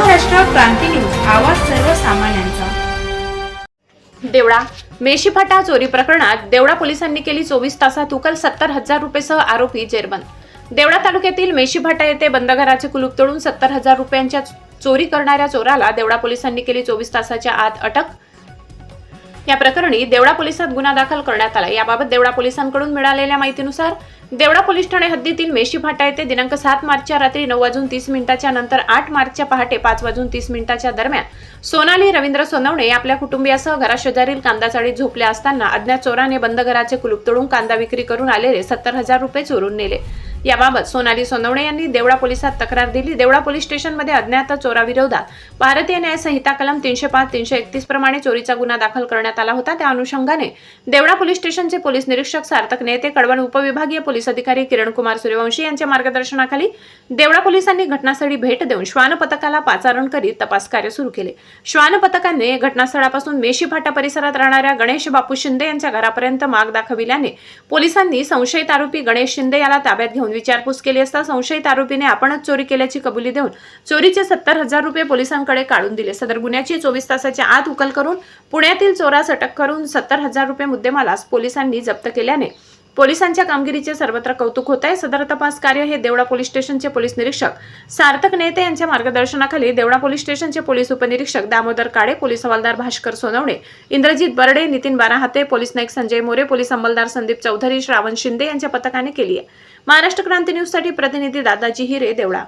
महाराष्ट्र क्रांती news आवाज सर्वसामान्यांचा. देवळा मेशीफाटा चोरी प्रकरणात देवळा पोलिसांनी केली चोवीस तासात उकल सत्तर हजार रुपयेसह आरोपी जेरबंद. देवळा तालुक्यातील मेशीफाटा येथे बंद घराचे कुलूप तोडून सत्तर हजार रुपयांच्या चोरी करणाऱ्या चोराला देवळा पोलिसांनी केली चोवीस तासाच्या आत अटक या प्रकरणी देवडा पोलिसात गुन्हा दाखल करण्यात आला. याबाबत देवडा पोलिसांकडून मिळालेल्या माहितीनुसार देवडा पोलीस ठाणे हद्दीतील मेशी फाटा येथे दिनांक सात मार्चच्या रात्री नऊ वाजून तीस मिनिटाच्या नंतर आठ मार्चच्या पहाटे पाच वाजून तीस मिनिटाच्या दरम्यान सोनाली रवींद्र सोनवणे आपल्या कुटुंबियासह घराशेजारील कांदा चाळीत झोपल्या असताना अज्ञात चोराने बंद घराचे कुलूप तोडून कांदा विक्री करून आलेले सत्तर हजार रुपये चोरून नेले. याबाबत सोनाली सोनवणे यांनी देवळा पोलिसात तक्रार दिली. देवळा पोलीस स्टेशनमध्ये अज्ञात चोराविरोधात भारतीय न्याय संहिता कलम तीनशे पाच तीनशे एकतीस प्रमाणे चोरीचा गुन्हा दाखल करण्यात आला होता. त्या अनुषंगाने देवळा पोलीस स्टेशनचे पोलीस निरीक्षक सार्थक नेते कडवण उपविभागीय पोलीस अधिकारी किरण कुमार सूर्यवंशी यांच्या मार्गदर्शनाखाली देवळा पोलिसांनी घटनास्थळी भेट देऊन श्वान पथकाला पाचारण करीत तपास कार्य सुरू केले. श्वान पथकाने घटनास्थळापासून मेशी फाटा परिसरात राहणाऱ्या गणेश बापू शिंदे यांच्या घरापर्यंत माग दाखविल्याने पोलिसांनी संशयित आरोपी गणेश शिंदे याला ताब्यात घेऊन विचारपूस केली असता संशयित आरोपीने आपणच चोरी केल्याची कबुली देऊन चोरीचे सत्तर हजार रुपये पोलिसांकडे काढून दिले. सदर गुन्ह्याची चोवीस तासाच्या आत उकल करून पुण्यातील चोरास अटक करून सत्तर हजार रुपये मुद्देमालास पोलिसांनी जप्त केल्याने पोलिसांच्या कामगिरीचे सर्वत्र कौतुक होत आहे. सदर तपास कार्य हे देवडा पोलीस स्टेशनचे पोलीस निरीक्षक सार्थक नेते यांच्या मार्गदर्शनाखाली देवळा पोलीस स्टेशनचे पोलीस उपनिरीक्षक दामोदर काळे पोलीस हवालदार भास्कर सोनवणे इंद्रजित बर्डे नितीन बाराहाते पोलीस नाईक संजय मोरे पोलीस अंमलदार संदीप चौधरी श्रावण शिंदे यांच्या पथकाने केली आहे. महाराष्ट्र क्रांती न्यूजसाठी प्रतिनिधी दादाजी हिरे देवळा.